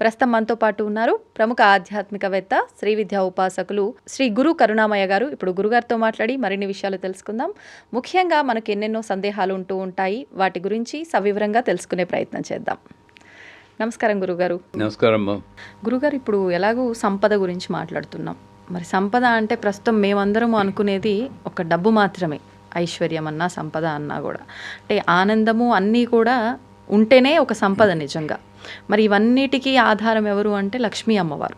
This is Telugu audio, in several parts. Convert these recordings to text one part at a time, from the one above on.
ప్రస్తుతం మనతో పాటు ఉన్నారు ప్రముఖ ఆధ్యాత్మికవేత్త శ్రీ విద్యా ఉపాసకులు శ్రీ గురు కరుణామయ్య గారు. ఇప్పుడు గురుగారితో మాట్లాడి మరిన్ని విషయాలు తెలుసుకుందాం. ముఖ్యంగా మనకు ఎన్నెన్నో సందేహాలు ఉంటూ ఉంటాయి. వాటి గురించి సవివరంగా తెలుసుకునే ప్రయత్నం చేద్దాం. నమస్కారం గురుగారు నమస్కారం గురుగారు ఇప్పుడు ఎలాగూ సంపద గురించి మాట్లాడుతున్నాం. మరి సంపద అంటే ప్రస్తుతం మేమందరం అనుకునేది ఒక డబ్బు మాత్రమే. ఐశ్వర్యం అన్నా సంపద అన్నా కూడా. అంటే ఆనందము అన్నీ కూడా ఉంటేనే ఒక సంపద నిజంగా. మరి ఇవన్నిటికీ ఆధారం ఎవరు అంటే లక్ష్మీ అమ్మవారు.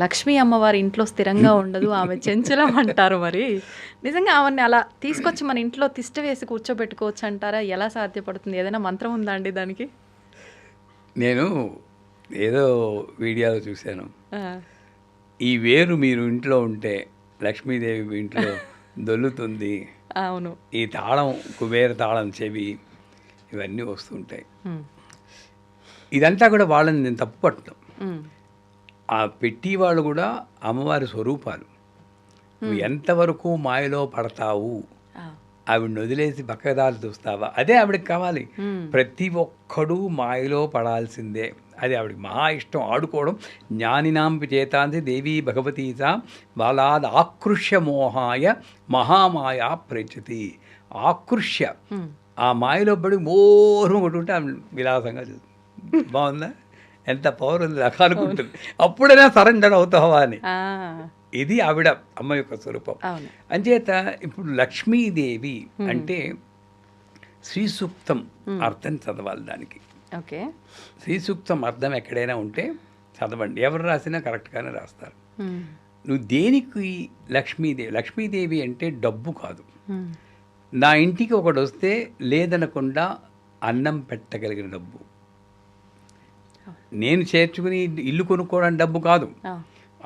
లక్ష్మీ అమ్మవారి ఇంట్లో స్థిరంగా ఉండదు ఆమె చెంచలం అంటారు మరి. నిజంగా ఆమెని అలా తీసుకొచ్చి మన ఇంట్లో తిష్ట వేసి కూర్చోబెట్టుకోవచ్చు అంటారా? ఎలా సాధ్యపడుతుంది? ఏదైనా మంత్రం ఉందా అండి దానికి? నేను ఏదో వీడియోలో చూశాను. ఈ వేరు మీరు ఇంట్లో ఉంటే లక్ష్మీదేవి మీ ఇంట్లో దొల్లుతుంది. అవును. ఈ తాళం కుబేర తాళం చెవి ఇవన్నీ వస్తుంటాయి. ఇదంతా కూడా వాళ్ళని నేను తప్పు పట్టడం. ఆ పెట్టి వాళ్ళు కూడా అమ్మవారి స్వరూపాలు. నువ్వు ఎంతవరకు మాయలో పడతావు? ఆవిడని వదిలేసి పక్కదారి చూస్తావా? అదే ఆవిడకి కావాలి. ప్రతి ఒక్కడూ మాయలో పడాల్సిందే. అది ఆవిడకి మహా ఇష్టం. ఆడుకోవడం జ్ఞానినాంపి చేతాంతి దేవీ భగవతీత బాలాద్ ఆకృష్య మోహాయ మహామాయ ప్రచతి. ఆకృష్య. ఆ మాయలో పడి మోహం కొట్టుకుంటే ఆమె విలాసంగా చూస్తుంది. బాగుందా? ఎంత పవర్ ఉంది అనుకుంటుంది అప్పుడైనా సరెండర్ అవుతావా అని. ఇది ఆవిడ అమ్మ యొక్క స్వరూపం. అంచేత ఇప్పుడు లక్ష్మీదేవి అంటే శ్రీ సూక్తం అర్థం చదవాలి దానికి. ఓకే. శ్రీ సూక్తం అర్థం ఎక్కడైనా ఉంటే చదవండి. ఎవరు రాసినా కరెక్ట్గానే రాస్తారు. నువ్వు దేనికి లక్ష్మీదేవి లక్ష్మీదేవి అంటే డబ్బు కాదు. నా ఇంటికి ఒకడు వస్తే లేదనకుండా అన్నం పెట్టగలిగిన డబ్బు. నేను చేర్చుకుని ఇల్లు కొనుక్కోవడం డబ్బు కాదు.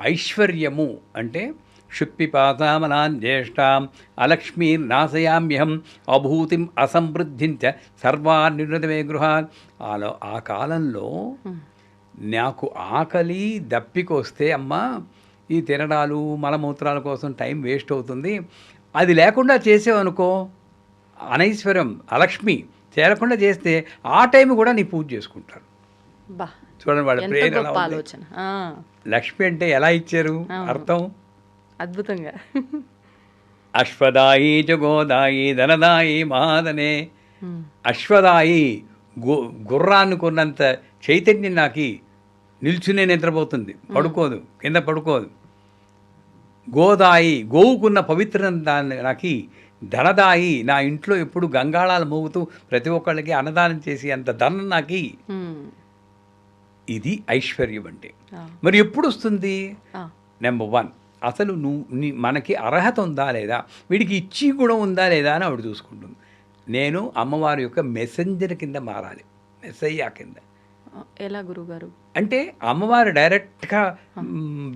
ఐశ్వర్యము అంటే క్షుత్పిపాతామనాన్ జ్యేష్ఠాం అలక్ష్మీర్ నాశయామ్యహం అభూతిం అసమృద్ధిం చ సర్వాన్నిర్ణతమే గృహాన్ ఆలో ఆ కాలంలో నాకు ఆకలి దప్పికొస్తే అమ్మా ఈ తినడాలు మలమూత్రాల కోసం టైం వేస్ట్ అవుతుంది. అది లేకుండా చేసేవనుకో అనైశ్వర్యం అలక్ష్మి చేరకుండా చేస్తే ఆ టైం కూడా నీ పూజ చేసుకుంటారు. బా చూడండి వాళ్ళ ప్రేయర్ ఆలోచన. లక్ష్మి అంటే ఎలా ఇచ్చారు? అర్థం? అద్భుతంగా. అశ్వదాయి చ గోదాయి ధనదాయి మహాదనే అశ్వదాయి గు గుర్రాన్ని కొన్నంత చైతన్యం నాకి నిల్చునే నిద్రపోతుంది. పడుకోదు. కింద పడుకోదు. గోదాయి గోవుకున్న పవిత్ర దాన్ని నాకి ధనదాయి నా ఇంట్లో ఎప్పుడు గంగాళాలు మోగుతూ ప్రతి ఒక్కళ్ళకి అన్నదానం చేసి అంత ధనం నాకి ఇది ఐశ్వర్యం అంటే. మరి ఎప్పుడు వస్తుంది నెంబర్ వన్ అసలు నువ్వు నీ మనకి అర్హత ఉందా లేదా? వీడికి ఇచ్చి గుణం ఉందా లేదా అని ఆవిడ చూసుకుంటుంది. నేను అమ్మవారి యొక్క మెసెంజర్ కింద మారాలి. మెస్సయ్యా కింద. ఎలా గురుగారు అంటే అమ్మవారు డైరెక్ట్గా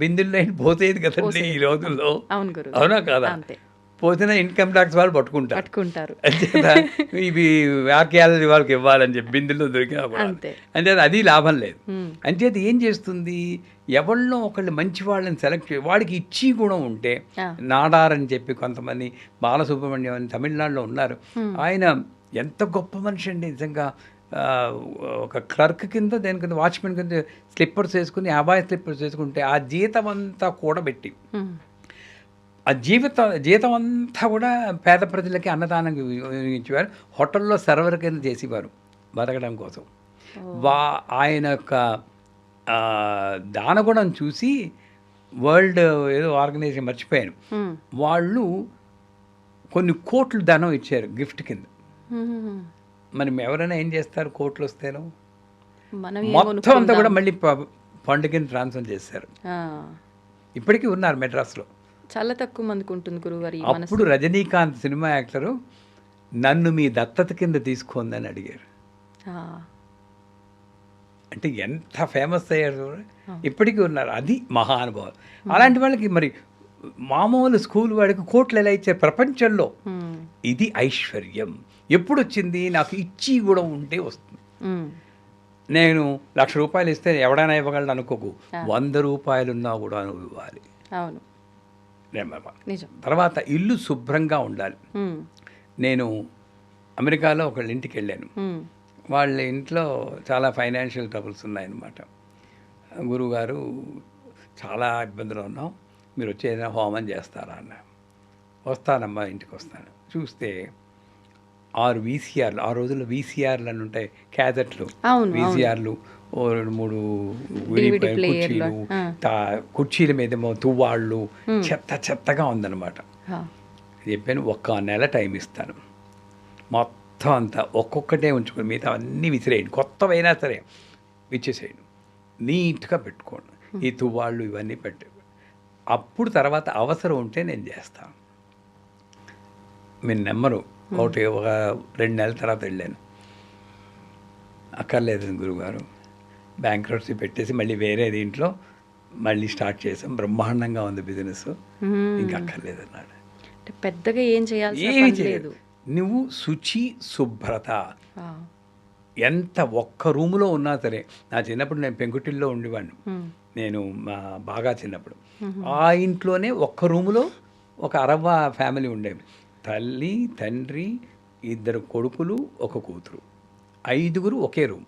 బిందుల్లో పోసేది కదండి ఈ రోజుల్లో. అవునా కాదా? పోసిన ఇన్కమ్ ట్యాక్స్ వాళ్ళు పట్టుకుంటారు. పట్టుకుంటారు. ఇవి వాక్యాలు వాళ్ళకి ఇవ్వాలని చెప్పి బిందుల్లో దొరికినా కూడా. అంతే. అది లాభం లేదు. అంచేత ఏం చేస్తుంది? ఎవరినో ఒకళ్ళు మంచి వాళ్ళని సెలెక్ట్ వాడికి ఇచ్చి గుణం ఉంటే. నాడార్ అని చెప్పి కొంతమంది బాలసుబ్రహ్మణ్యం అని తమిళనాడులో ఉన్నారు. ఆయన ఎంత గొప్ప మనిషి అండి నిజంగా. ఒక క్లర్క్ కింద దేని కింద వాచ్మెన్ కింద స్లిప్పర్స్ వేసుకుని అబాయ్ స్లిప్పర్స్ వేసుకుంటే ఆ జీతం అంతా కూడబెట్టి ఆ జీవిత జీతం అంతా కూడా పేద ప్రజలకి అన్నదానం వినియోగించేవారు. హోటల్లో సర్వర్ కింద చేసేవారు బతకడం కోసం. వా ఆయన యొక్క దానగుణం చూసి వరల్డ్ ఏదో ఆర్గనైజేషన్ మర్చిపోయాను. వాళ్ళు కొన్ని కోట్లు ధనం ఇచ్చారు గిఫ్ట్ కింద. మరి ఎవరైనా ఏం చేస్తారు కోట్లు వస్తేను? మొత్తం అంతా? కూడా మళ్ళీ ప- ఫండ్ కింద ట్రాన్స్ఫర్ చేశారు. ఇప్పటికీ ఉన్నారు మెడ్రాస్లో. చాలా తక్కువ మందికి ఉంటుంది గురుగారు అప్పుడు రజనీకాంత్ సినిమా యాక్టరు నన్ను మీ దత్తత కింద తీసుకోందని అడిగారు. అంటే ఎంత ఫేమస్ అయ్యారు. ఇప్పటికీ ఉన్నారు. అది మహానుభావం అలాంటి వాళ్ళకి మరి మామూలు స్కూల్ వాడికి కోట్లు ఎలా ఇచ్చారు? ప్రపంచంలో. ఇది ఐశ్వర్యం. ఎప్పుడు వచ్చింది నాకు ఇచ్చి కూడా ఉంటే వస్తుంది. నేను లక్ష రూపాయలు ఇస్తే ఎవడైనా ఇవ్వగలడు అనుకోకు. వంద రూపాయలున్నా కూడా నువ్వు ఇవ్వాలి. అవును. తర్వాత ఇల్లు శుభ్రంగా ఉండాలి. నేను అమెరికాలో ఒకళ్ళ ఇంటికి వెళ్ళాను. వాళ్ళ ఇంట్లో చాలా ఫైనాన్షియల్ ట్రబుల్స్ ఉన్నాయన్నమాట. గురువుగారు చాలా ఇబ్బందులు ఉన్నాం మీరు వచ్చి ఏదైనా హోమం చేస్తారా? అన్న. వస్తానమ్మా ఇంటికి వస్తాను. చూస్తే ఆరు వీసీఆర్లు ఆ రోజుల్లో వీసీఆర్లు అని ఉంటాయి క్యాజెట్లు వీసీఆర్లు ఓ రెండు మూడు కుర్చీలు కుర్చీల మీదేమో తువ్వాళ్ళు చెత్త చెత్తగా ఉందన్నమాట. చెప్పాను ఒక్క నెల టైం ఇస్తాను. మొత్తం అంతా ఒక్కొక్కటే ఉంచుకొని మిగతా అన్నీ విసిరేయండి. కొత్తవైనా సరే ఇచ్చేసేయండి నీట్గా పెట్టుకోండి. ఈ తువ్వాళ్ళు ఇవన్నీ పెట్టు. అప్పుడు తర్వాత అవసరం ఉంటే నేను చేస్తాను మీ నెంబరు. ఒకటి ఒక రెండు నెలల తర్వాత వెళ్ళాను. అక్కర్లేదు గురుగారు. బ్యాంక్రప్సీ పెట్టేసి మళ్ళీ వేరే దీంట్లో మళ్ళీ స్టార్ట్ చేసాం. బ్రహ్మాండంగా ఉంది బిజినెస్. ఇంకా అక్కర్లేదు అన్నాడు. పెద్దగా ఏం ఏమి పని చేయలేదు. లేదు. నువ్వు శుచి శుభ్రత. ఎంత ఒక్క రూములో ఉన్నా సరే నా చిన్నప్పుడు నేను పెంకుటిల్లో ఉండేవాడిని. నేను మా బాగా చిన్నప్పుడు. ఆ ఇంట్లోనే ఒక్క రూములో ఒక అరవ్వ ఫ్యామిలీ ఉండేవి. తల్లి తండ్రి ఇద్దరు కొడుకులు ఒక కూతురు. ఐదుగురు ఒకే రూమ్.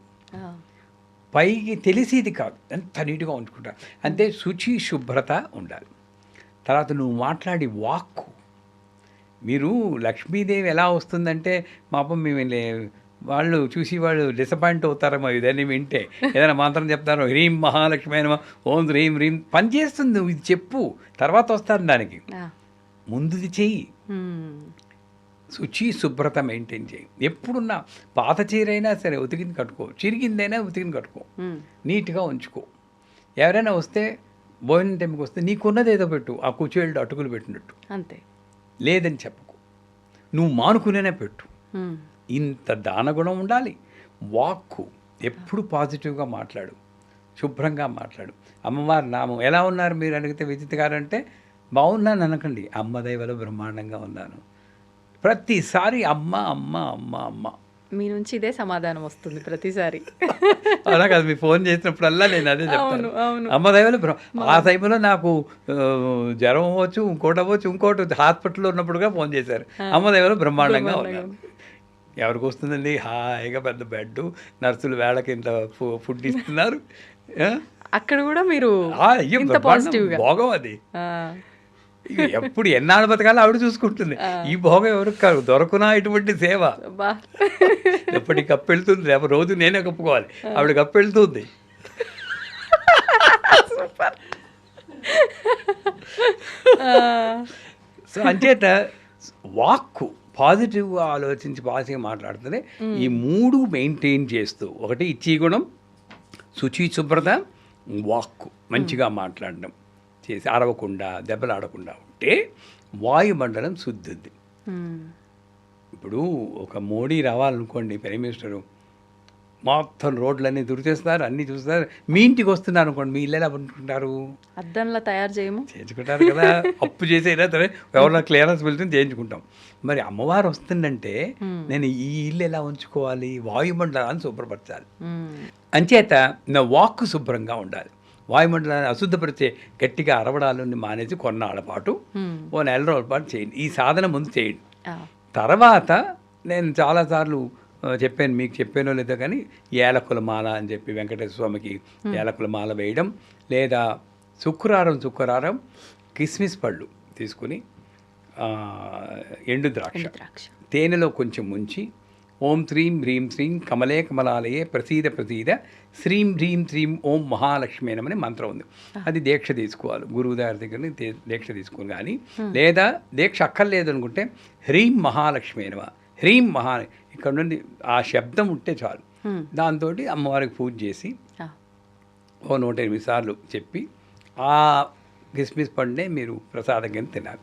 పైకి తెలిసేది కాదు. ఎంత నీట్గా ఉంచుకుంటా. అంతే శుచి శుభ్రత ఉండాలి. తర్వాత నువ్వు మాట్లాడి వాక్కు. మీరు లక్ష్మీదేవి ఎలా వస్తుందంటే పాపం మేము వాళ్ళు చూసి వాళ్ళు డిసప్పాయింట్ అవుతారేమో ఇదని వింటే. ఏదైనా మంత్రం చెప్తారో హ్రీం మహాలక్ష్మి అయిన ఓం హ్రీం హ్రీం పని చేస్తుంది. నువ్వు ఇది చెప్పు. తర్వాత వస్తాను దానికి. ముందుది చెయ్యి. శుచి శుభ్రత మెయింటైన్ చేయి. ఎప్పుడున్నా పాత చీరైనా సరే ఉతికింది కట్టుకో. చిరిగిందైనా ఉతికింది కట్టుకో. నీట్గా ఉంచుకో. ఎవరైనా వస్తే భోజనం టైంకి వస్తే నీకున్నది ఏదో పెట్టు. ఆ కుచేళ్ళు అటుకులు పెట్టినట్టు. అంతే. లేదని చెప్పకు. నువ్వు మానుకునేనే పెట్టు. ఇంత దానగుణం ఉండాలి. వాక్కు ఎప్పుడు పాజిటివ్గా మాట్లాడు. శుభ్రంగా మాట్లాడు. అమ్మవారి నామం ఎలా ఉన్నారు మీరు? అడిగితే విజిత్ గారు అంటే బాగున్నాను అనకండి. అమ్మ దైవలో బ్రహ్మాండంగా ఉన్నాను. ప్రతిసారి అమ్మ అమ్మ అమ్మ అమ్మ. మీ నుంచి ఇదే సమాధానం వస్తుంది ప్రతిసారి. అలా కాదు మీ ఫోన్ చేసినప్పుడల్లా నేను అదే చెప్తాను. అమ్మ దైవలో ఆ టైంలో నాకు జ్వరం అవ్వచ్చు ఇంకోటి అవ్వచ్చు ఇంకోటి హాస్పిటల్లో ఉన్నప్పుడుగా ఫోన్ చేశారు. అమ్మ దైవలో బ్రహ్మాండంగా ఉన్నాను ఎవరికి వస్తుందండి? హాయిగా పెద్ద బెడ్ నర్సులు వేళకి ఇంత ఫుడ్ ఇస్తున్నారు? అక్కడ కూడా మీరు భోగం అది. ఎప్పుడు ఎన్నాళ్ళు బతకాలో ఆవిడ చూసుకుంటుంది. ఈ భోగం ఎవరికి కాదు దొరకునా ఇటువంటి సేవ? అబ్బా. ఎప్పటికి కప్పు వెళ్తుంది? లేకపోతే రోజు నేనే కప్పుకోవాలి. ఆవిడ కప్పు వెళ్తుంది. సో అంచేత వాక్కు పాజిటివ్గా ఆలోచించి పాజిటివ్గా మాట్లాడుతుంది. ఈ మూడు మెయింటైన్ చేస్తూ ఒకటి ఇచ్చి గుణం శుచి శుభ్రత వాక్కు మంచిగా మాట్లాడడం. చేసి అరవకుండా దెబ్బలాడకుండా ఉంటే వాయుమండలం శుద్ధిద్ది మ్మ్. ఇప్పుడు ఒక మోడీ రావాలనుకోండి ప్రైమ్ మినిస్టరు మొత్తం రోడ్లన్నీ దురిచేస్తారు అన్నీ చూస్తారు మీ ఇంటికి వస్తున్నారు అనుకోండి మీ ఇల్లు ఎలా పండుకుంటారు అద్దంలా తయారు చేయము. చేయించుకుంటారు కదా. అప్పు చేసైనా సరే ఎవరైనా క్లియరెన్స్ వెళ్తే చేయించుకుంటాం. మరి అమ్మవారు వస్తుందంటే నేను ఈ ఇల్లు ఎలా ఉంచుకోవాలి వాయుమండలాన్ని శుభ్రపరచాలి. అంచేత నా వాక్కు శుభ్రంగా ఉండాలి. వాయుమండలాన్ని అశుద్ధపరిచే గట్టిగా అరవడాలని మానేసి కొన్నాళ్ళ పాటు. ఓ నెల రోజుల పాటు చేయండి. ఈ సాధన ముందు చేయండి. తర్వాత నేను చాలాసార్లు చెప్పాను మీకు చెప్పానో లేదో కానీ ఏలకుల మాల అని చెప్పి వెంకటేశ్వర స్వామికి ఏలకుల మాల వేయడం లేదా శుక్రవారం శుక్రవారం కిస్మిస్ పళ్ళు తీసుకుని ఎండు ద్రాక్ష. తేనెలో కొంచెం ముంచి ఓం శ్రీం హ్రీం శ్రీం కమలే కమలాలయే ప్రసీద ప్రసీద. శ్రీం హ్రీం శ్రీం ఓం మహాలక్ష్మి అని మంత్రం ఉంది. అది దీక్ష తీసుకోవాలి. గురువు గారి దగ్గర నుంచి దే- దీక్ష తీసుకుని కానీ లేదా దీక్ష అక్కర్లేదు అనుకుంటే హ్రీం మహాలక్ష్మి నమ. హ్రీం మహా ఇక్కడ నుండి ఆ శబ్దం ఉంటే చాలు. దాంతో అమ్మవారికి పూజ చేసి. ఓ నూట ఎనిమిది సార్లు చెప్పి ఆ కిస్మిస్ పండునే మీరు ప్రసాదం కింద తినాలి.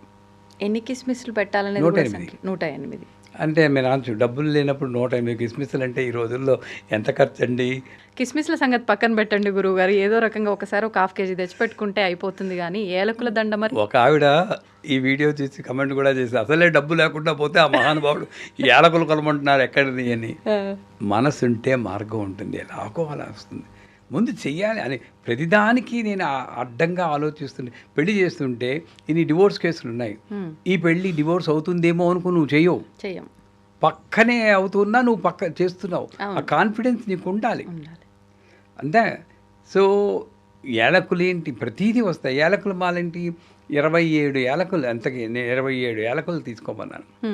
ఎన్ని కిస్మిస్లు పెట్టాలనేది నూట ఎనిమిది. నూట ఎనిమిది. అంటే మీరు అనొచ్చు డబ్బులు లేనప్పుడు నూట ఎనిమిది కిస్మిస్లు అంటే ఈ రోజుల్లో ఎంత ఖర్చు అండి కిస్మిస్ల సంగతి పక్కన పెట్టండి గురువు గారు ఏదో రకంగా ఒకసారి ఒక హాఫ్ కేజీ తెచ్చిపెట్టుకుంటే అయిపోతుంది కానీ ఏలకుల దండ మరి? ఒక ఆవిడ ఈ వీడియో చూసి కమెంట్ కూడా చేసి అసలే డబ్బు లేకుండా పోతే ఆ మహానుభావుడు ఏలకులు కొలమంటున్నారు ఎక్కడిది? అని. మనసు ఉంటే మార్గం ఉంటుంది. ఎలాగో అలా వస్తుంది. ముందు చెయ్యాలి. అని ప్రతిదానికి నేను అడ్డంగా ఆలోచిస్తుంటే పెళ్ళి చేస్తుంటే ఇన్ని డివోర్స్ కేసులు ఉన్నాయి. ఈ పెళ్ళి డివోర్స్ అవుతుందేమో అనుకుని నువ్వు చెయ్యవు. చెయ్యం పక్కనే అవుతున్నా నువ్వు పక్క చేస్తున్నావు. ఆ కాన్ఫిడెన్స్ నీకు ఉండాలి. అంతే. సో ఏలకులు ఏంటి ప్రతీదీ వస్తాయి. ఏలకులు మాలేంటి? ఇరవై ఏడు ఏలకులు అంతకి నేను ఇరవై ఏడు ఏలకులు తీసుకోమన్నాను.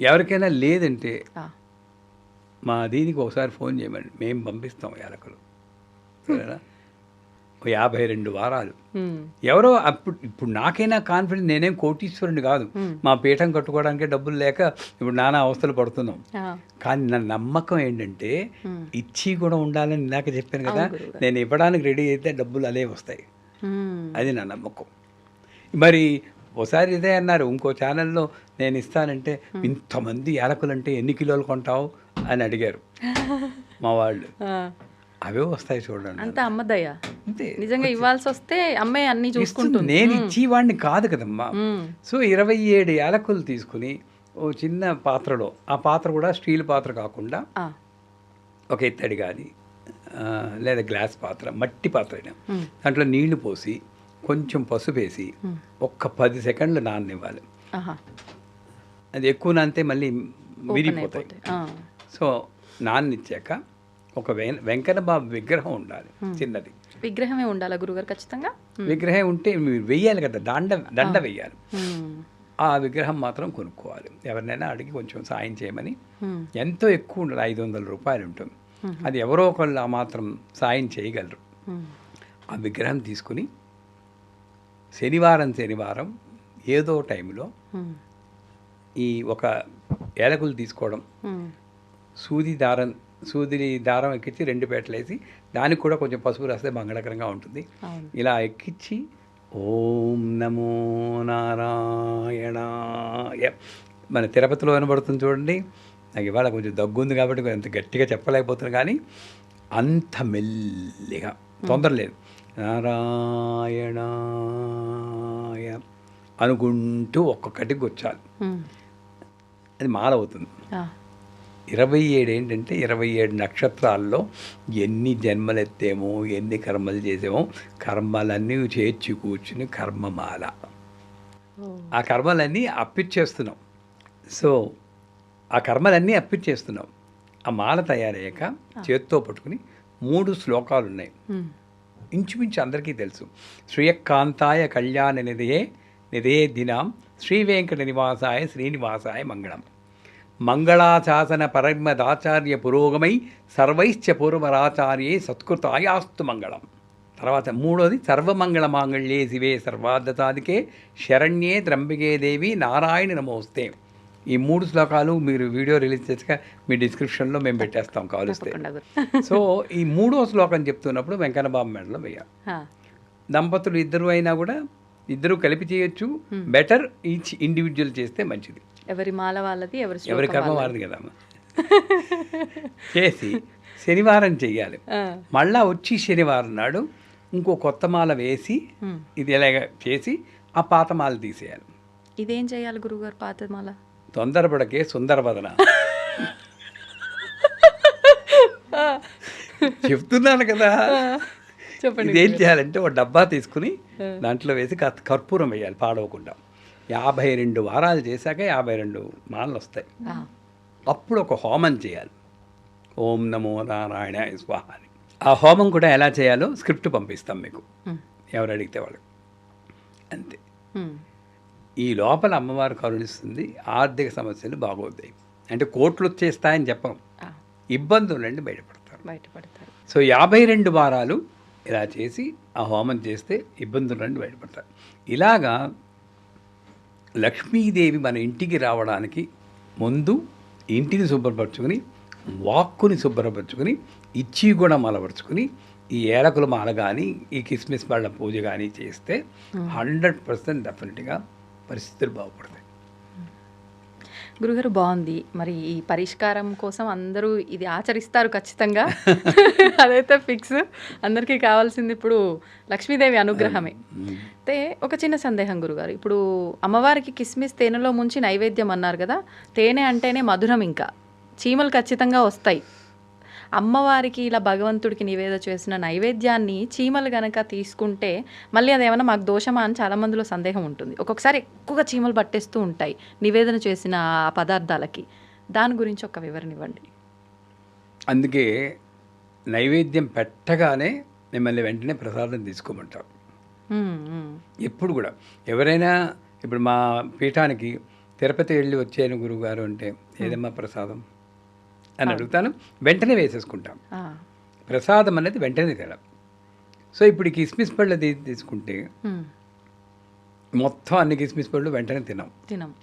ఎవరికైనా లేదంటే. మా దీనికి ఒకసారి ఫోన్ చేయమని మేము పంపిస్తాం ఏలకులు సరేనా? యాభై రెండు వారాలు. ఎవరో అప్పుడు ఇప్పుడు నాకైనా కాన్ఫిడెన్స్ నేనేం కోటీశ్వరుని కాదు. మా పీఠం కట్టుకోవడానికే డబ్బులు లేక ఇప్పుడు నానా అవస్థలు పడుతున్నాం. కానీ నా నమ్మకం ఏంటంటే ఇచ్చి కూడా ఉండాలని ఇందాక చెప్పాను కదా నేను ఇవ్వడానికి రెడీ అయితే డబ్బులు అదే వస్తాయి. అది నా నమ్మకం. మరి ఒకసారి ఇదే అన్నారు ఇంకో ఛానల్లో నేను ఇస్తానంటే ఇంతమంది యాలకులంటే ఎన్ని కిలోలు కొంటావు? అని అడిగారు. మా వాళ్ళు. అవే వస్తాయి చూడండి అంత అమ్మదయ్యా నిజంగా ఇవ్వాల్సి వస్తే అమ్మాయి అన్ని. చూసుకుంటుంది. నేను ఇచ్చేవాడిని కాదు కదమ్మా. సో ఇరవై ఏడు యాలకులు తీసుకుని ఓ చిన్న పాత్రలో ఆ పాత్ర కూడా స్టీల్ పాత్ర కాకుండా. ఒక ఇత్తడి కానీ లేదా గ్లాస్ పాత్ర మట్టి పాత్ర అయినా. దాంట్లో నీళ్ళు పోసి కొంచెం పసుపు వేసి ఒక్క పది సెకండ్లు నాననివ్వాలి. అది ఎక్కువ నానితే మళ్ళీ విరిగిపోతాయి. సో నాన్నిచ్చాక ఒక వెం వెంకన్న బాబు విగ్రహం ఉండాలి చిన్నది విగ్రహమే ఉండాలా గురుగారు ఖచ్చితంగా విగ్రహం ఉంటే మీరు వెయ్యాలి కదా దండ దండ వెయ్యాలి. ఆ విగ్రహం మాత్రం కొనుక్కోవాలి ఎవరినైనా అడిగి కొంచెం సాయం చేయమని. ఎంతో ఎక్కువ ఉండదు ఐదు వందల రూపాయలు ఉంటుంది అది ఎవరో ఒకళ్ళు ఆ మాత్రం సాయం చేయగలరు. ఆ విగ్రహం తీసుకుని శనివారం శనివారం ఏదో టైంలో. ఈ ఒక ఏలకులు తీసుకోవడం. సూది దారం సూది దారం ఎక్కించి రెండు పేటలు వేసి దానికి కూడా కొంచెం పసుపు రాస్తే మంగళకరంగా ఉంటుంది. ఇలా ఎక్కించి ఓం నమో నారాయణాయ. మన తిరుపతిలో వినబడుతుంది చూడండి. నాకు ఇవాళ కొంచెం దగ్గుంది కాబట్టి అంత గట్టిగా చెప్పలేకపోతున్నాను కానీ అంత మెల్లిగా తొందర లేదు. నారాయణాయ అనుకుంటూ ఒక్కొక్కటి కూర్చోాలి హ్మ్. అది మాల అవుతుంది. ఆ. ఇరవై ఏడు ఏంటంటే ఇరవై ఏడు నక్షత్రాల్లో ఎన్ని జన్మలెత్తేమో ఎన్ని కర్మలు చేసామో కర్మలన్నీ చేర్చి కూర్చుని కర్మమాల. ఆ కర్మలన్నీ అప్పిచ్చేస్తున్నాం. సో ఆ కర్మలన్నీ అప్పిచ్చేస్తున్నాం. ఆ మాల తయారయ్యాక చేత్తో పట్టుకుని మూడు శ్లోకాలు ఉన్నాయి. ఇంచుమించు అందరికీ తెలుసు. శ్రీయకాంతాయ కళ్యాణ నిధయే నిధయే దినాం శ్రీ వెంకట నివాసాయ శ్రీనివాసాయ మంగళం. మంగళాశాసన పరమదాచార్య పురోగమై సర్వైశ్చ పూర్వరాచార్యే సత్కృతాయాస్తు మంగళం. తర్వాత మూడోది సర్వమంగళ మాంగళ్యే శివే సర్వార్థసాధికే శరణ్యే త్రంబికే దేవి నారాయణ నమోస్తే. ఈ మూడు శ్లోకాలు మీరు వీడియో రిలీజ్ చేసాక మీ డిస్క్రిప్షన్లో మేము పెట్టేస్తాం గురు. సో ఈ మూడో శ్లోకం చెప్తున్నప్పుడు వెంకన్న బాబు మెడలో వేయాలి. దంపతులు ఇద్దరు అయినా కూడా ఇద్దరు కలిపి చేయొచ్చు. బెటర్ ఈచ్ ఇండివిజువల్ చేస్తే మంచిది. ఎవరి మాల వాళ్ళది ఎవరి ఎవరి కర్మ. వారిది కదా చేసి శనివారం చెయ్యాలి. మళ్ళా వచ్చి శనివారం నాడు ఇంకో కొత్త మాల వేసి. ఇది ఎలాగ చేసి ఆ పాత మాల తీసేయాలి. ఇదేం చేయాలి గురుగారు పాత మాల? తొందరపడకే సుందరవదన. చెప్తున్నాను కదా. చెప్పండి ఇదేం చేయాలంటే ఒక డబ్బా తీసుకుని దాంట్లో వేసి కర్పూరం వేయాలి పాడవకుండా. యాభై రెండు వారాలు చేశాక యాభై రెండు మాలలు వస్తాయి. అప్పుడు ఒక హోమం చేయాలి. ఓం నమో నారాయణ స్వాహ అని ఆ హోమం కూడా ఎలా చేయాలో స్క్రిప్ట్ పంపిస్తాం మీకు. ఎవరు అడిగితే వాళ్ళు. అంతే. ఈ లోపల అమ్మవారు కరుణిస్తుంది ఆర్థిక సమస్యలు బాగోతాయి. అంటే కోట్లు వచ్చేస్తాయని చెప్పం. ఇబ్బందులు నుండి బయటపడతారు. బయటపడతారు. సో యాభై రెండు వారాలు ఇలా చేసి ఆ హోమం చేస్తే ఇబ్బందుల నుండి బయటపడతారు. ఇలాగా లక్ష్మీదేవి మన ఇంటికి రావడానికి ముందు ఇంటిని శుభ్రపరచుకుని వాక్కుని శుభ్రపరచుకుని ఇచ్చి కూడా మలపరుచుకుని ఈ ఏలకుల మాల కానీ ఈ కిస్మిస్ పళ్ళ పూజ కానీ చేస్తే హండ్రెడ్ పర్సెంట్ డెఫినెట్గా పరిస్థితులు బాగుపడతాయి. గురుగారు బాగుంది. మరి ఈ పరిష్కారం కోసం అందరూ ఇది ఆచరిస్తారు ఖచ్చితంగా. అదైతే ఫిక్స్. అందరికీ కావాల్సింది ఇప్పుడు లక్ష్మీదేవి అనుగ్రహమే. అయితే ఒక చిన్న సందేహం గురుగారు. ఇప్పుడు అమ్మవారికి కిస్మిస్ తేనెలో ముంచి నైవేద్యం అన్నారు కదా తేనె అంటేనే మధురం ఇంకా. చీమలు ఖచ్చితంగా వస్తాయి. అమ్మవారికి ఇలా భగవంతుడికి నివేద చేసిన నైవేద్యాన్ని చీమలు గనక తీసుకుంటే మళ్ళీ అదేమన్నా మాకు దోషమా అని చాలా మందిలో సందేహం ఉంటుంది. ఒక్కొక్కసారి ఎక్కువగా చీమలు పట్టేస్తూ ఉంటాయి నివేదన చేసిన ఆ పదార్థాలకి. దాని గురించి ఒక వివరణ ఇవ్వండి. అందుకే నైవేద్యం పెట్టగానే మిమ్మల్ని వెంటనే ప్రసాదం తీసుకోమంటారు ఎప్పుడు కూడా. ఎవరైనా ఇప్పుడు మా పీఠానికి తిరుపతి వెళ్ళి వచ్చాను గురువుగారు అంటే ఏదమ్మా ప్రసాదం? అని అడుగుతాను. వెంటనే వేసేసుకుంటాం. ప్రసాదం అనేది వెంటనే తినడం సో ఇప్పుడు ఈ కిస్మిస్ పళ్ళు తీసుకుంటే మొత్తం అన్ని కిస్మిస్ పళ్ళు వెంటనే తినాం. తినం.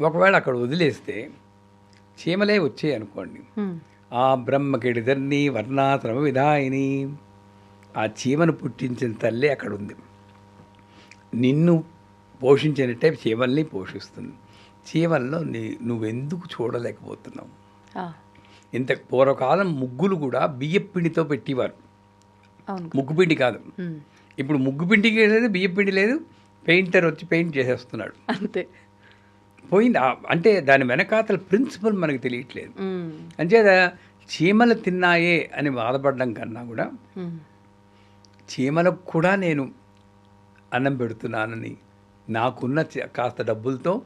ఒకవేళ అక్కడ వదిలేస్తే చీమలే వచ్చాయి అనుకోండి. ఆ బ్రహ్మకిడిదర్ని వర్ణాశ్రమ విధాయిని ఆ చీమను పుట్టించిన తల్లి అక్కడ ఉంది నిన్ను పోషించినట్టే చీమల్ని పోషిస్తుంది. చీమల్లో నీ నువ్వెందుకు చూడలేకపోతున్నావు? ఇంత పూర్వకాలం ముగ్గులు కూడా బియ్యపిండితో పెట్టేవారు. అవును. ముగ్గు పిండి కాదు ఇప్పుడు ముగ్గు పిండికి లేదు బియ్యపిండి లేదు పెయింటర్ వచ్చి పెయింట్ చేసేస్తున్నాడు. అంతే. పోయింది. అంటే దాని వెనకాతల ప్రిన్సిపల్ మనకు తెలియట్లేదు. అంచేత చీమలు తిన్నాయే అని బాధపడడం కన్నా కూడా చీమలకు కూడా నేను అన్నం పెడుతున్నానని నాకున్న కాస్త డబ్బులతో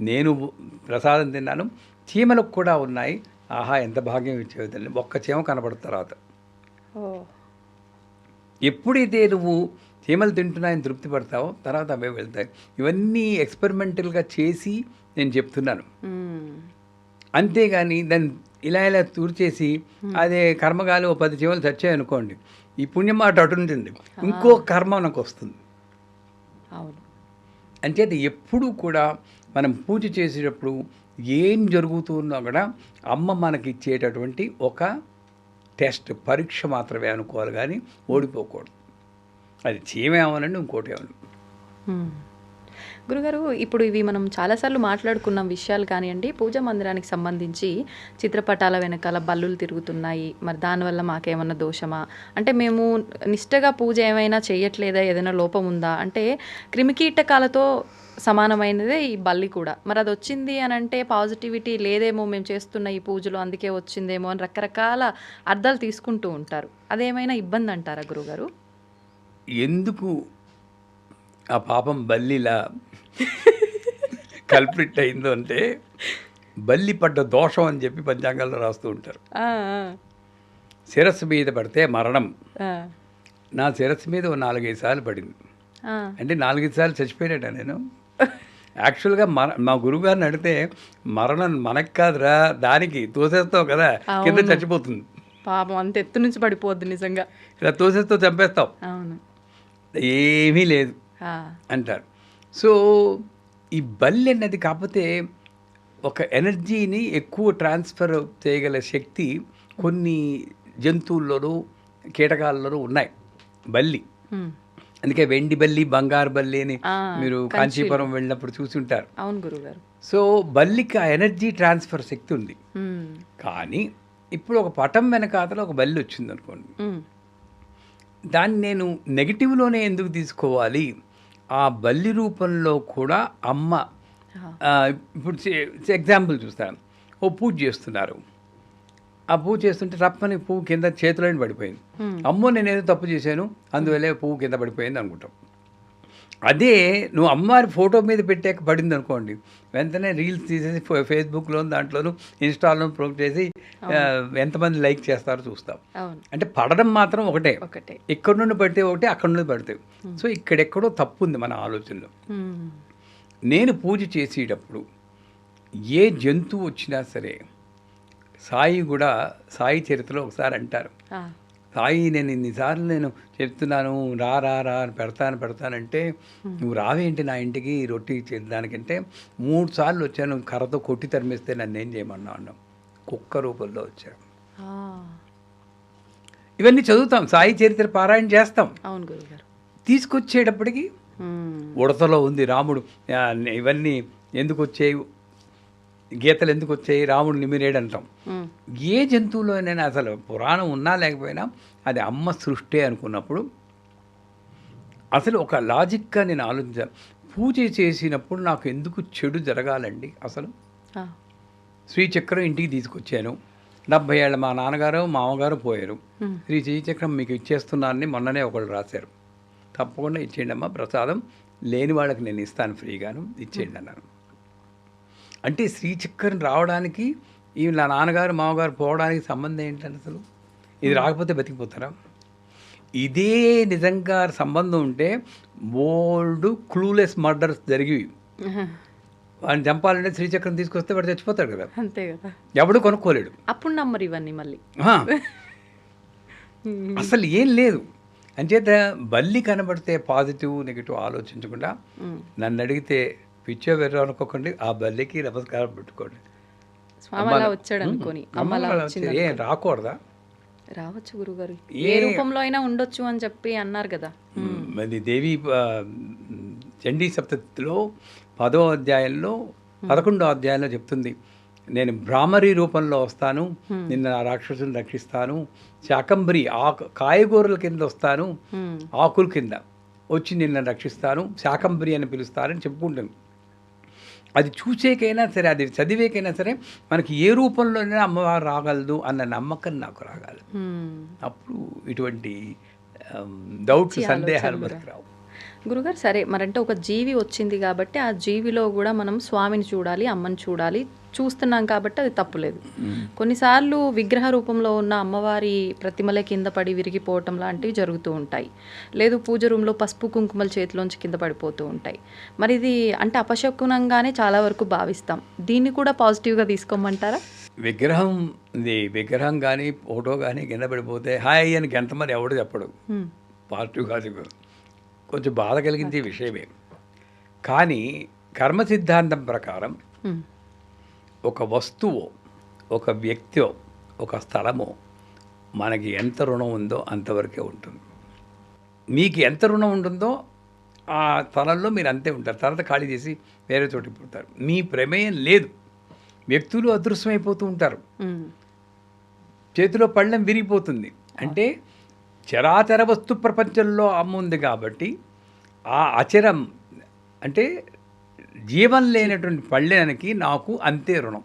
నేను ప్రసాదం తిన్నాను. చీమలకు కూడా ఉన్నాయి. ఆహా ఎంత భాగ్యం ఇచ్చేవి తల్లి ఒక్క చీమ కనపడిన తర్వాత. ఎప్పుడైతే నువ్వు చీమలు తింటున్నాయని తృప్తి పడతావో తర్వాత అవే వెళ్తాయి. ఇవన్నీ ఎక్స్పెరిమెంటల్గా చేసి నేను చెప్తున్నాను. అంతేగాని దాన్ని ఇలా ఇలా తూర్చేసి అదే కర్మగాలి ఓ పది చీమలు చచ్చాయి అనుకోండి ఈ పుణ్యం మాట అటు ఉంటుంది. ఇంకో కర్మ నాకు వస్తుంది. అంచేత ఎప్పుడూ కూడా మనం పూజ చేసేటప్పుడు ఏం జరుగుతున్నా కూడా అమ్మ మనకి ఇచ్చేటటువంటి ఒక టెస్ట్ పరీక్ష మాత్రమే అనుకోవాలి కానీ ఓడిపోకూడదు. అది చేయమేమనండి ఇంకోటి అవ్వాలి గురుగారు ఇప్పుడు ఇవి మనం చాలాసార్లు మాట్లాడుకున్న విషయాలు కానివ్వండి పూజా మందిరానికి సంబంధించి చిత్రపటాల వెనకాల బల్లులు తిరుగుతున్నాయి. మరి దానివల్ల మాకేమన్నా దోషమా? అంటే మేము నిష్టగా పూజ ఏమైనా చేయట్లేదా? ఏదైనా లోపం ఉందా? అంటే క్రిమికీటకాలతో సమానమైనదే ఈ బల్లి కూడా. మరి అది వచ్చింది అని అంటే పాజిటివిటీ లేదేమో మేము చేస్తున్న ఈ పూజలు అందుకే వచ్చిందేమో అని రకరకాల అర్థాలు తీసుకుంటూ ఉంటారు. అదేమైనా ఇబ్బంది అంటారా గురుగారు? ఎందుకు ఆ పాపం బల్లిలా కల్ప్రిట్ అయిందో అంటే బల్లి పడ్డ దోషం అని చెప్పి పంచాంగాల్లో రాస్తూ ఉంటారు. శిరస్సు మీద పడితే మరణం. నా శిరస్సు మీద ఓ నాలుగైదు సార్లు పడింది. అంటే నాలుగైదు సార్లు చచ్చిపోయినట్ట నేను? యాక్చువల్గా మన మా గురువుగారిని అడిగితే మరణం మనకు కాదురా దానికి తోసేస్తావు కదా కింద. చచ్చిపోతుంది. పాపం అంత ఎత్తు నుంచి పడిపోద్ది నిజంగా. ఇలా తోసేస్తావు చంపేస్తావు. అవును. ఏమీ లేదు. అంటారు. సో ఈ బల్లి అన్నది కాకపోతే ఒక ఎనర్జీని ఎక్కువ ట్రాన్స్ఫర్ చేయగల శక్తి కొన్ని జంతువుల్లోనూ కీటకాల్లోనూ ఉన్నాయి. బల్లి. అందుకే వెండి బల్లి బంగారు బల్లి అని మీరు. కాంచీపురం వెళ్ళినప్పుడు చూసి ఉంటారు అవును గురుగారు సో బల్లికి ఆ ఎనర్జీ ట్రాన్స్ఫర్ శక్తి ఉంది. కానీ ఇప్పుడు ఒక పటం వెనకాతల ఒక బల్లి వచ్చింది అనుకోండి దాన్ని నేను నెగిటివ్లోనే ఎందుకు తీసుకోవాలి? ఆ బల్లి రూపంలో కూడా అమ్మ ఇప్పుడు ఎగ్జాంపుల్ చూస్తాను. ఓ పూజ చేస్తున్నారు. ఆ పూజ చేస్తుంటే తప్పని పువ్వు కింద చేతిలోని పడిపోయింది. అమ్మో నేనేదో తప్పు చేశాను అందువల్లే పువ్వు కింద పడిపోయింది అనుకుంటాం. అదే నువ్వు అమ్మవారి ఫోటో మీద పెట్టాక పడింది అనుకోండి వెంటనే రీల్స్ తీసేసి ఫేస్బుక్లో దాంట్లోనూ ఇన్స్టాలో ప్రొక్ చేసి ఎంతమంది లైక్ చేస్తారో చూస్తాం. అంటే పడడం మాత్రం ఒకటే. ఒకటే. ఇక్కడ నుండి పడితే ఒకటి అక్కడ నుండి పడితే. సో ఇక్కడెక్కడో తప్పు ఉంది మన ఆలోచనలో. నేను పూజ చేసేటప్పుడు ఏ జంతువు వచ్చినా సరే సాయి కూడా సాయి చరిత్రలో ఒకసారి అంటారు. సాయి నేను ఇన్నిసార్లు నేను చెప్తున్నాను రా రా రా అని పెడతాను పెడతానంటే నువ్వు రావేంటి నా ఇంటికి రొట్టి చేద్దానికంటే మూడు సార్లు వచ్చాను కర్రతో కొట్టి తరిమిస్తే నన్ను ఏం చేయమన్నా అన్నాం కుక్క రూపంలో వచ్చాను ఇవన్నీ చదువుతాం సాయి చరిత్ర పారాయణ చేస్తాం. అవును గురుగారు. తీసుకొచ్చేటప్పటికి ఉడతలో ఉంది రాముడు. ఇవన్నీ ఎందుకు వచ్చాయి? గీతలు ఎందుకు వచ్చాయి? రాముడు నిమిరేడు అంటాం ఏ జంతువులోనైనా అసలు పురాణం ఉన్నా లేకపోయినా అది అమ్మ సృష్టి అనుకున్నప్పుడు అసలు ఒక లాజిక్గా నేను ఆలోచించాను పూజ చేసినప్పుడు నాకు ఎందుకు చెడు జరగాలండి అసలు? శ్రీచక్రం ఇంటికి తీసుకొచ్చాను. డెబ్బై ఏళ్ళ మా నాన్నగారు మామగారు పోయారు. శ్రీ శ్రీచక్రం మీకు ఇచ్చేస్తున్నానని మొన్ననే ఒకళ్ళు రాశారు. తప్పకుండా ఇచ్చేయండి అమ్మా ప్రసాదం. లేని వాళ్ళకి నేను ఇస్తాను ఫ్రీగాను. ఇచ్చేయండి అన్నాను అంటే శ్రీచక్రం రావడానికి ఈ నా నాన్నగారు మామగారు పోవడానికి సంబంధం ఏంటని అసలు? ఇది రాకపోతే బతికిపోతారా? ఇదే నిజంగా సంబంధం ఉంటే ఓల్డ్ క్లూలెస్ మర్డర్స్ జరిగి వాడిని చంపాలంటే శ్రీచక్రం తీసుకొస్తే వాడు చచ్చిపోతాడు కదా. అంతే కదా. ఎవడు కొనుక్కోలేడు. అప్పుడు నమ్మరు ఇవన్నీ మళ్ళీ. అసలు ఏం లేదు. అంచేత బల్లి కనబడితే పాజిటివ్ నెగిటివ్ ఆలోచించకుండా నన్ను అడిగితే పిచ్చో వెర్ర అనుకోకండి ఆ బల్లికి నమస్కారం పెట్టుకోండి. వచ్చాడు అనుకొని ఏ రాకూడదా? రావచ్చు గురుగారు. ఏ- రూపంలో అయినా ఉండొచ్చు అని చెప్పి అన్నారు కదా. మరి దేవి చండీ సప్తతిలో పదో అధ్యాయంలో పదకొండో అధ్యాయంలో చెప్తుంది నేను భ్రామరి రూపంలో వస్తాను నిన్న రాక్షసుని రక్షిస్తాను శాకంబరి ఆకు కాయగూరల కింద వస్తాను ఆకుల కింద వచ్చి నిన్ను రక్షిస్తాను శాకంబరి అని పిలుస్తారని చెప్పుకుంటాను అది చూసేకైనా సరే అది చదివేకైనా సరే మనకి ఏ రూపంలోనైనా అమ్మవారు రాగలదు అన్న నమ్మకం నాకు రాగాలి. అప్పుడు ఇటువంటి డౌట్స్ సందేహాలు మనకు రావు. గురుగారు సరే మరంటే ఒక జీవి వచ్చింది కాబట్టి ఆ జీవిలో కూడా మనం స్వామిని చూడాలి అమ్మని చూడాలి చూస్తున్నాం కాబట్టి అది తప్పులేదు కొన్నిసార్లు విగ్రహ రూపంలో ఉన్న అమ్మవారి ప్రతిమలే కింద పడి విరిగిపోవటం లాంటివి జరుగుతూ ఉంటాయి. లేదు పూజ రూమ్లో పసుపు కుంకుమల చేతిలోంచి కింద పడిపోతూ ఉంటాయి. మరి ఇది అంటే అపశకునంగానే చాలా వరకు భావిస్తాం. దీన్ని కూడా పాజిటివ్గా తీసుకోమంటారా? విగ్రహం ఇది విగ్రహం కానీ ఫోటో కానీ కింద పడిపోతే హాయ్ అని గంటమని ఎవడు చెప్పడు. పాజిటివ్ కాదు కొంచెం బాధ కలిగించే విషయమే. కానీ కర్మ సిద్ధాంతం ప్రకారం. ఒక వస్తువు ఒక వ్యక్తి ఒక స్థలము మనకి ఎంత రుణం ఉందో అంతవరకే ఉంటుంది. మీకు ఎంత రుణం ఉంటుందో ఆ స్థలంలో మీరు అంతే ఉంటారు. తర్వాత ఖాళీ చేసి వేరే చోటికి పోతారు. మీ ప్రమేయం లేదు. వ్యక్తులు అదృశ్యమైపోతూ ఉంటారు. చేతిలో పళ్ళెం విరిగిపోతుంది. అంటే చరాచర వస్తు ప్రపంచంలో అమ్మ ఉంది కాబట్టి ఆ అచరం అంటే జీవం లేనటువంటి పళ్ళెనికి నాకు అంతే రుణం.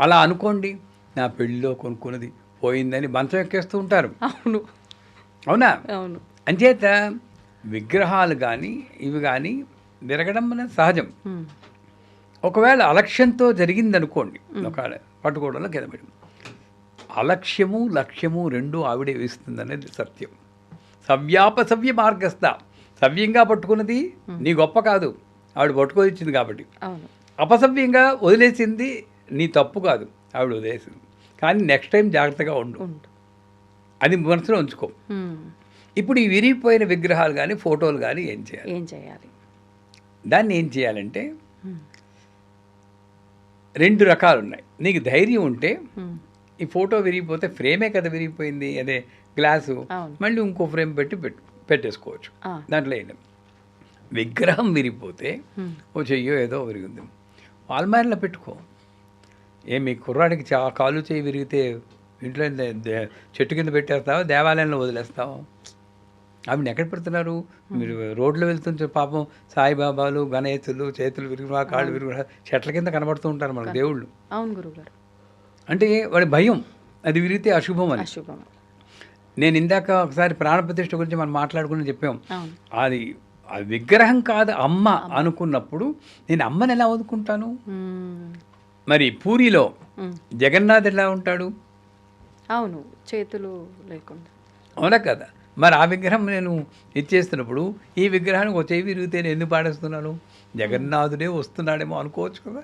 అలా అనుకోండి నా పెళ్ళిలో కొనుక్కున్నది పోయిందని మంచం ఎక్కేస్తూ ఉంటారు. అవును. అవునా? అవును. అంచేత విగ్రహాలు కానీ ఇవి కానీ విరగడం అనేది సహజం. ఒకవేళ అలక్ష్యంతో జరిగిందనుకోండి ఒక పట్టుకోవడంలో కింద పడి అలక్ష్యము లక్ష్యము రెండు ఆవిడే వేస్తుంది అనేది సత్యం. సవ్యాపసవ్య మార్గస్థ. సవ్యంగా పట్టుకున్నది నీ గొప్ప కాదు. ఆవిడ పట్టుకొని ఇచ్చింది కాబట్టి అపసవ్యంగా వదిలేసింది నీ తప్పు కాదు ఆవిడ వదిలేసింది. కానీ నెక్స్ట్ టైం జాగ్రత్తగా ఉండు. అది మనసులో ఉంచుకో. ఇప్పుడు ఈ విరిగిపోయిన విగ్రహాలు కానీ ఫోటోలు కానీ ఏం చేయాలి? ఏం చేయాలి? దాన్ని ఏం చేయాలంటే. రెండు రకాలు ఉన్నాయి. నీకు ధైర్యం ఉంటే. ఈ ఫోటో విరిగిపోతే ఫ్రేమే కదా విరిగిపోయింది అదే గ్లాసు. మళ్ళీ ఇంకో ఫ్రేమ్ పెట్టి పెట్టు పెట్టేసుకోవచ్చు. దాంట్లో ఏంటి విగ్రహం విరిగిపోతే. ఓ చెయ్యో ఏదో విరిగింది. వాల్మారిలో పెట్టుకో. ఏ మీ కుర్రాడికి చా కాలు చేయి విరిగితే ఇంట్లో చెట్టు కింద పెట్టేస్తావా దేవాలయంలో వదిలేస్తావా? ఆవిడ ఎక్కడ పెడుతున్నారు? మీరు రోడ్లో వెళ్తుంటే పాపం సాయిబాబాలు గణేశులు చేతులు విరిగిన కాళ్ళు విరిగిన చెట్ల కింద కనబడుతూ ఉంటారు మనకు దేవుళ్ళు. అవును గురుగారు అంటే వాడి భయం. అది విరిగితే అశుభం అని. అశుభం. నేను ఇందాక ఒకసారి ప్రాణప్రతిష్ఠ గురించి మనం మాట్లాడుకుని చెప్పాం. అది విగ్రహం కాదు అమ్మ అనుకున్నప్పుడు నేను అమ్మని ఎలా వదుకుంటాను. మరి పూరిలో. జగన్నాథ్ ఎలా ఉంటాడు? అవును చేతులు లేకుండా. అవునా కదా? మరి ఆ విగ్రహం నేను ఇచ్చేస్తున్నప్పుడు ఈ విగ్రహానికి ఒక చెవి విరిగితే నేను ఎందుకు పాడేస్తున్నాను? జగన్నాథుడే వస్తున్నాడేమో అనుకోవచ్చు కదా?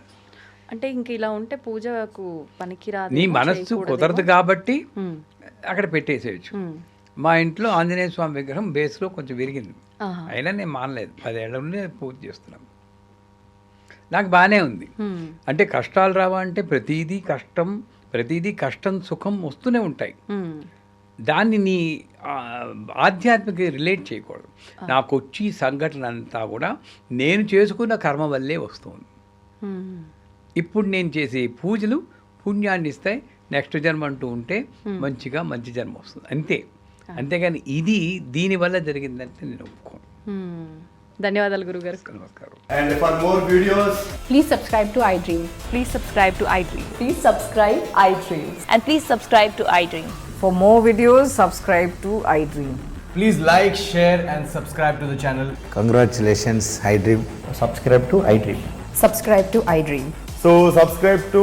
అంటే ఇంక ఇలా ఉంటే పూజకు పనికిరాదు నీ మనస్సు కుదరదు కాబట్టి. అక్కడ పెట్టేసేయచ్చు. మా ఇంట్లో ఆంజనేయ స్వామి విగ్రహం బేస్లో కొంచెం విరిగింది. అయినా నేను మానలేదు. పదేళ్ళ నుండి పూజ చేస్తున్నాను నాకు బాగానే ఉంది. అంటే కష్టాలు రావా అంటే ప్రతిదీ కష్టం ప్రతిదీ కష్టం సుఖం వస్తూనే ఉంటాయి. దాన్ని నీ ఆధ్యాత్మిక రిలేట్ చేయకూడదు. నాకు వచ్చి సంఘటన అంతా కూడా నేను చేసుకున్న కర్మ వల్లే వస్తుంది. ఇప్పుడు నేను చేసే పూజలు పుణ్యాన్ని ఇస్తాయి నెక్స్ట్ జన్మ అంటూ ఉంటే మంచిగా మంచి జన్మ వస్తుంది. అంతే. అంతేగాని ఇది దీని వల్ల జరిగిందంటే నేను ఒప్పుకోను. ధన్యవాదాలు గురుగారు. And for more videos please subscribe to iDream please subscribe to iDream please subscribe iDream and please subscribe to iDream for more videos subscribe to iDream please like share and subscribe to the channel congratulations iDream subscribe to iDream subscribe to iDream so subscribe to